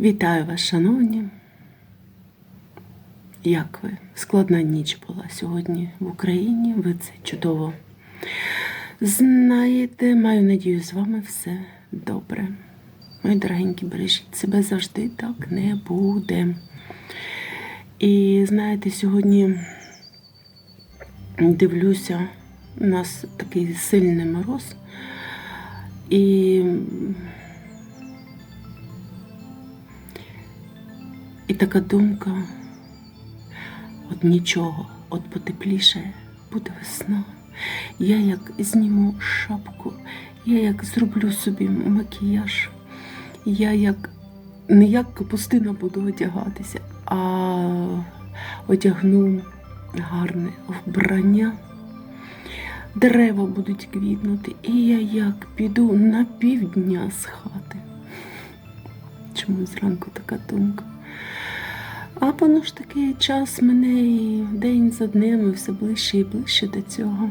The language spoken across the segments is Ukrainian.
Вітаю вас, шановні. Як ви? Складна ніч була сьогодні в Україні. Ви це чудово знаєте. Маю надію, з вами все добре. Мої дорогенькі, бережіть себе завжди так не буде. І знаєте, сьогодні дивлюся, у нас такий сильний мороз. І І така думка, от нічого, от потепліше, буде весна. Я як зніму шапку, я як зроблю собі макіяж, я як не як капустина буду одягатися, а одягну гарне вбрання. Дерева будуть квітнути, і я як піду на півдня з хати. Чому зранку така думка? А воно ж таки час мене і день за днем і все ближче і ближче до цього.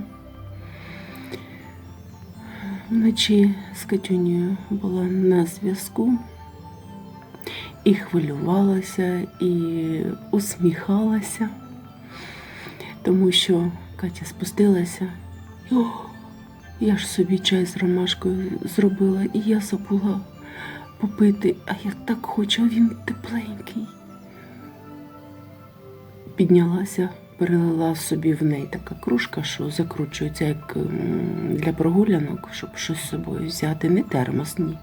Вночі з Катюнею була на зв'язку і хвилювалася, і усміхалася, тому що Катя спустилася. О, я ж собі чай з ромашкою зробила, і я забула попити, а я так хочу, а він тепленький піднялася, перелила собі в неї така кружка, що закручується як для прогулянок, щоб щось з собою взяти, не термос, ні.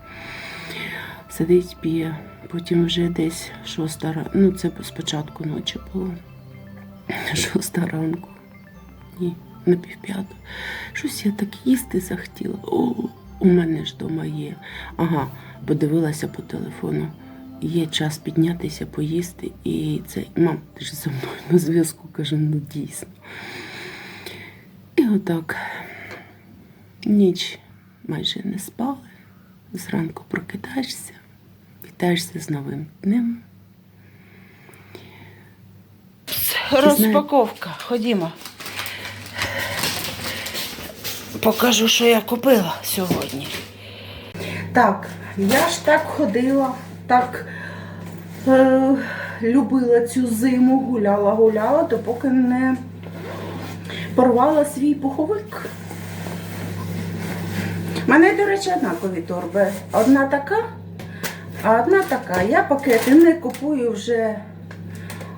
Сидить, п'є, потім вже десь шоста ра- ну це спочатку ночі було. Шоста ранку. Ні, на півп'яту. Щось я так їсти захотіла. О, у мене ж дома є. Ага, подивилася по телефону є час піднятися, поїсти. І це, мам, ти ж зі мною на зв'язку каже, ну дійсно. І отак ніч майже не спали. Зранку прокидаєшся, вітаєшся з новим днем. Розпаковка. Ходімо. Покажу, що я купила сьогодні. Так, я ж так ходила, так е, любила цю зиму, гуляла, гуляла, допоки не порвала свій пуховик. У мене, до речі, однакові торби. Одна така, а одна така. Я пакети не купую вже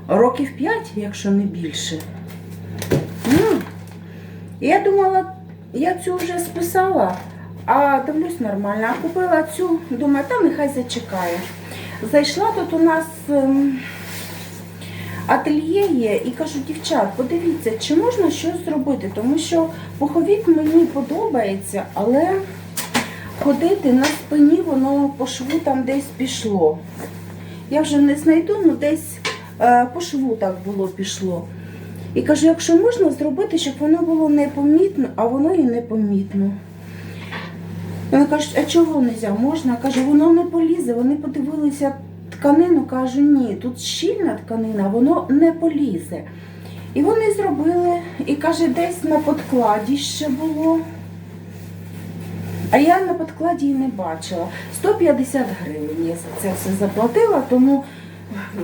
років 5, якщо не більше. М. Я думала, я цю вже списала, а дивлюсь нормально. А купила цю, думаю, та нехай зачекає. Зайшла тут у нас ем, ательє є і кажу, дівчат, подивіться, чи можна щось зробити, тому що пуховік мені подобається, але ходити на спині воно по шву там десь пішло. Я вже не знайду, ну десь е, по шву так було пішло. І кажу, якщо можна зробити, щоб воно було непомітно, а воно і непомітно. Вони кажуть, а чого не можна? Можна. Каже, воно не полізе. Вони подивилися тканину, кажу, ні, тут щільна тканина, воно не полізе. І вони зробили, і каже, десь на подкладі ще було. А я на подкладі і не бачила. 150 гривень я за це все заплатила, тому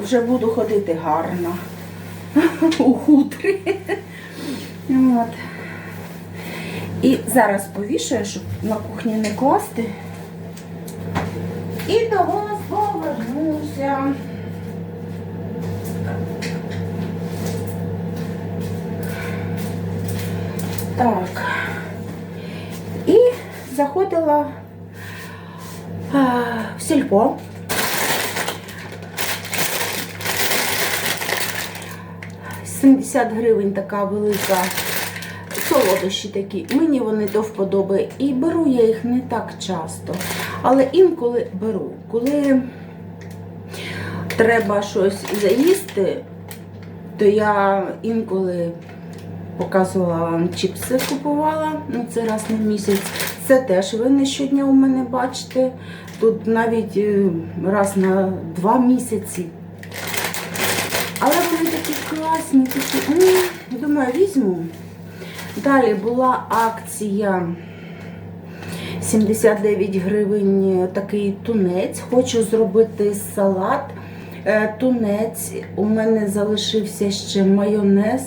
вже буду ходити гарно у хутрі. От. І зараз повішаю, щоб на кухні не класти. І до вас повернуся. Так. І заходила а, в сільпо. Сімдесят гривень така велика солодощі такі. Мені вони до вподоби. І беру я їх не так часто. Але інколи беру. Коли треба щось заїсти, то я інколи показувала вам чіпси купувала. Ну, це раз на місяць. Це теж ви не щодня у мене бачите. Тут навіть е, раз на два місяці. Класні. Думаю, візьму. Далі була акція 79 гривень такий тунець. Хочу зробити салат. Е, Тунець. У мене залишився ще майонез.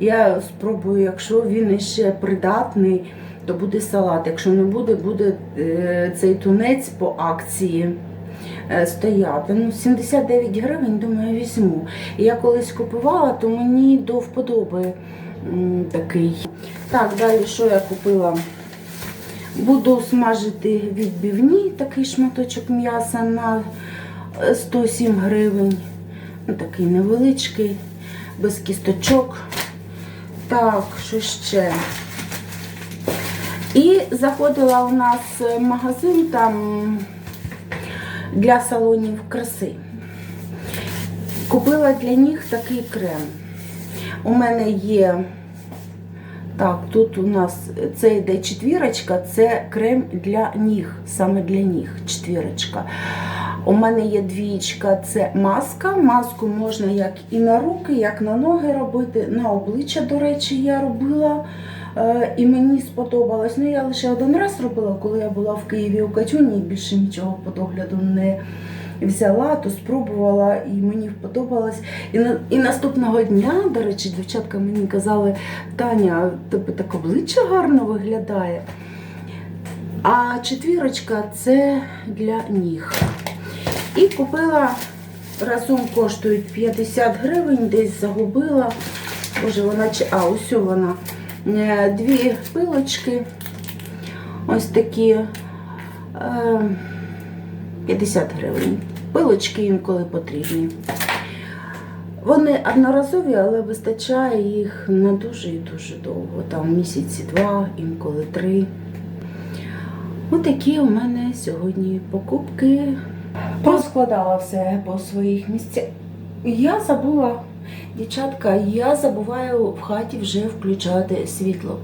Я спробую, якщо він ще придатний, то буде салат. Якщо не буде, буде е, цей тунець по акції е, стояти. Ну, 79 гривень, думаю, візьму. Я колись купувала, то мені до вподоби такий. Так, далі що я купила? Буду смажити відбивні, такий шматочок м'яса на е, 107 гривень. Ну, такий невеличкий, без кісточок. Так, що ще? І заходила у нас в магазин там для салонів краси. Купила для них такий крем. У мене є так, тут у нас це йде четвірочка, це крем для ніг, саме для ніг четвірочка. У мене є двічка, це маска. Маску можна як і на руки, як на ноги робити. На обличчя, до речі, я робила. Е, І мені сподобалось. Ну, я лише один раз робила, коли я була в Києві у Катюні, і більше нічого по догляду не взяла, то спробувала і мені сподобалось. І, на, і наступного дня, до речі, дівчатка мені казали, Таня, тебе так обличчя гарно виглядає. А четвірочка це для ніг. І купила, разом коштують 50 гривень, десь загубила. Боже, вона чи- а, ось вона. Е, Дві пилочки. Ось такі. е, 50 гривень. Пилочки інколи потрібні. Вони одноразові, але вистачає їх на дуже і дуже довго. Там місяці два, інколи три. Отакі у мене сьогодні покупки. Розкладала все по своїх місцях. Я забула, дівчатка, я забуваю в хаті вже включати світло.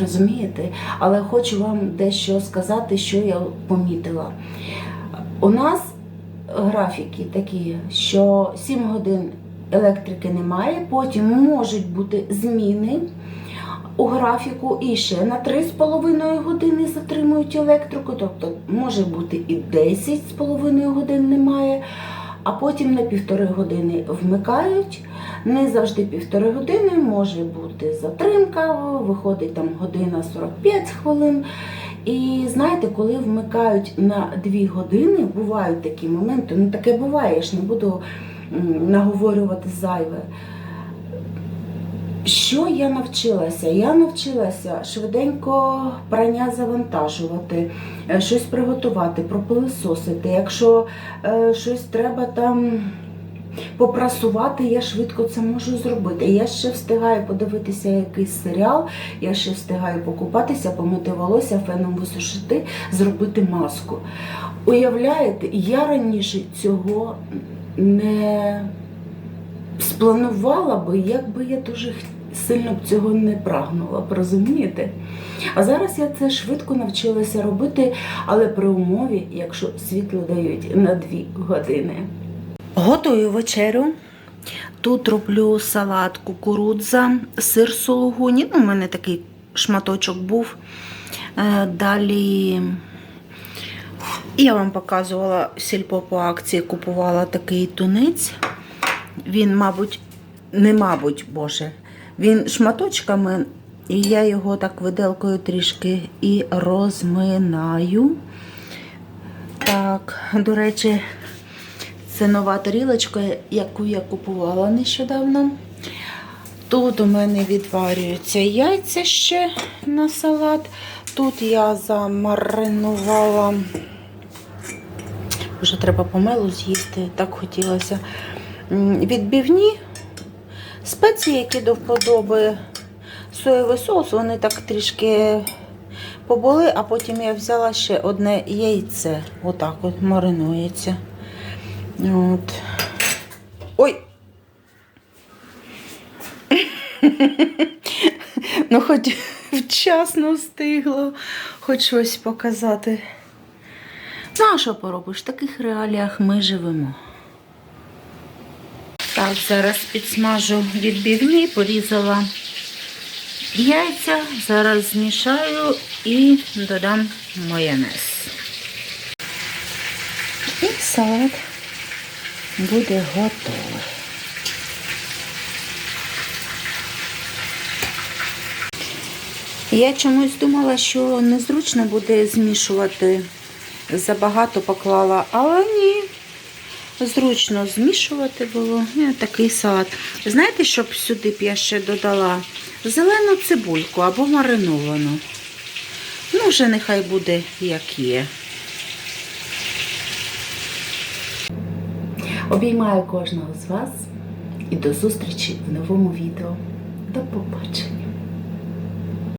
Розумієте? Але хочу вам дещо сказати, що я помітила. У нас графіки такі, що 7 годин електрики немає, потім можуть бути зміни у графіку і ще на 3,5 години затримують електрику, тобто може бути і 10,5 годин немає, а потім на півтори години вмикають. Не завжди півтори години, може бути затримка, виходить там година 45 хвилин. І знаєте, коли вмикають на 2 години, бувають такі моменти, ну таке буває, я ж не буду наговорювати зайве. Що я навчилася? Я навчилася швиденько прання завантажувати, щось приготувати, пропилисосити. Якщо е, щось треба там попрасувати, я швидко це можу зробити. Я ще встигаю подивитися якийсь серіал, я ще встигаю покупатися, помити волосся, феном висушити, зробити маску. Уявляєте, я раніше цього не спланувала би, якби я дуже х- сильно б цього не прагнула, б, розумієте? А зараз я це швидко навчилася робити, але при умові, якщо світло дають на 2 години. Готую вечерю. Тут роблю салат кукурудза, сир сулугуні. Ну, у мене такий шматочок був. Е, Далі я вам показувала сільпо по акції, купувала такий тунець. Він, мабуть, не мабуть, боже, він шматочками, і я його так виделкою трішки і розминаю. Так, до речі, це нова тарілочка, яку я купувала нещодавно. Тут у мене відварюються яйця ще на салат. Тут я замаринувала. Вже треба помелу з'їсти, так хотілося. М, Відбивні спеції, які до вподоби. Соєвий соус, вони так трішки побули, а потім я взяла ще одне яйце. Отак от маринується. От. Ой! ну, хоч вчасно встигло, хоч щось показати. Ну, а що поробиш? В таких реаліях ми живемо. Так, зараз підсмажу відбивні, порізала Яйця зараз змішаю і додам майонез. І салат буде готовий. Я чомусь думала, що незручно буде змішувати. Забагато поклала, але ні. Зручно змішувати було. Такий салат. Знаєте, щоб сюди б я ще додала зелену цибульку або мариновану. Ну, вже нехай буде як є. Обіймаю кожного з вас і до зустрічі в новому відео. До побачення!